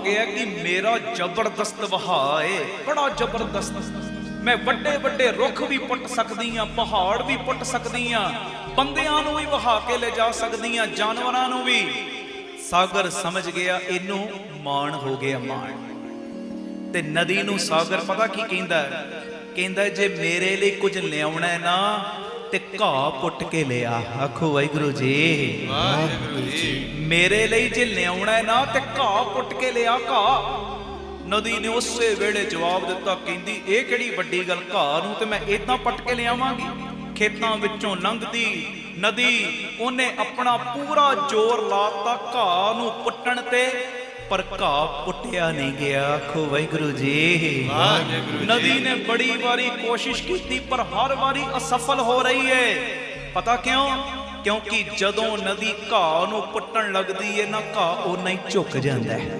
ਗਿਆ ਕਿ ਮੇਰਾ ਜ਼ਬਰਦਸਤ ਵਹਾਅ ਏ, ਬੜਾ ਜ਼ਬਰਦਸਤ। ਮੈਂ ਵੱਡੇ ਵੱਡੇ ਰੁੱਖ ਵੀ ਪੁੱਟ ਸਕਦੀ ਆ, ਪਹਾੜ ਵੀ ਪੁੱਟ ਸਕਦੀ ਆ, ਬੰਦਿਆਂ ਨੂੰ ਵੀ ਵਹਾ ਕੇ ਲੈ ਜਾ ਸਕਦੀ ਆ, ਜਾਨਵਰਾਂ ਨੂੰ ਵੀ। ਸਾਗਰ ਸਮਝ ਗਿਆ, ਇਹਨੂੰ ਮਾਣ ਹੋ ਗਿਆ ਮਾਣ। ਤੇ ਨਦੀ ਨੂੰ ਸਾਗਰ ਪਤਾ ਕੀ ਕਹਿੰਦਾ ਕਹਿੰਦਾ ਜੇ ਮੇਰੇ ਲਈ ਕੁਝ ਲਿਆਉਣਾ ਹੈ ਨਾ ਤੇ ਘਾਹ ਪੁੱਟ ਕੇ ਲਿਆ। ਆਖੋ ਵਾਹਿਗੁਰੂ ਜੀ। ਵਾਹਿਗੁਰੂ ਜੀ। ਮੇਰੇ ਲਈ ਜੇ ਲਿਆਉਣਾ ਹੈ ਨਾ ਤੇ ਘਾਹ ਪੁੱਟ ਕੇ ਲਿਆ ਘਾਹ। ਨਦੀ ਨੇ ਉਸੇ ਵੇਲੇ ਜਵਾਬ ਦਿੱਤਾ ਕਹਿੰਦੀ ਇਹ ਕਿਹੜੀ ਵੱਡੀ ਗੱਲ ਘਾਹ ਨੂੰ ਤੇ ਮੈਂ ਇਦਾਂ ਪੱਟ ਕੇ ਲਿਆਵਾਂਗੀ? ਖੇਤਾਂ ਵਿੱਚੋਂ ਲੰਘਦੀ ਨਦੀ ਉਹਨੇ ਆਪਣਾ ਪੂਰਾ ਜ਼ੋਰ ਲਾਤਾ ਘਾਹ ਨੂੰ ਪੁੱਟਣ ਤੇ। ਪਰ ਘਾਹ ਪੁੱਟਿਆ ਨਹੀਂ ਗਿਆ। ਆਖੋ ਵਾਹਿਗੁਰੂ ਜੀ। ਵਾਹਿਗੁਰੂ। ਨਦੀ ਨੇ ਬੜੀ ਵਾਰੀ ਕੋਸ਼ਿਸ਼ ਕੀਤੀ ਪਰ ਹਰ ਵਾਰੀ ਅਸਫਲ ਹੋ ਰਹੀ ਹੈ ਪਤਾ ਕਿਉਂ? ਕਿਉਂਕਿ ਜਦੋਂ ਨਦੀ ਘਾਹ ਨੂੰ ਪੁੱਟਣ ਲੱਗਦੀ ਹੈ ਨਾ ਘਾਹ ਉਨਾ ਹੀ ਝੁਕ ਜਾਂਦਾ ਹੈ।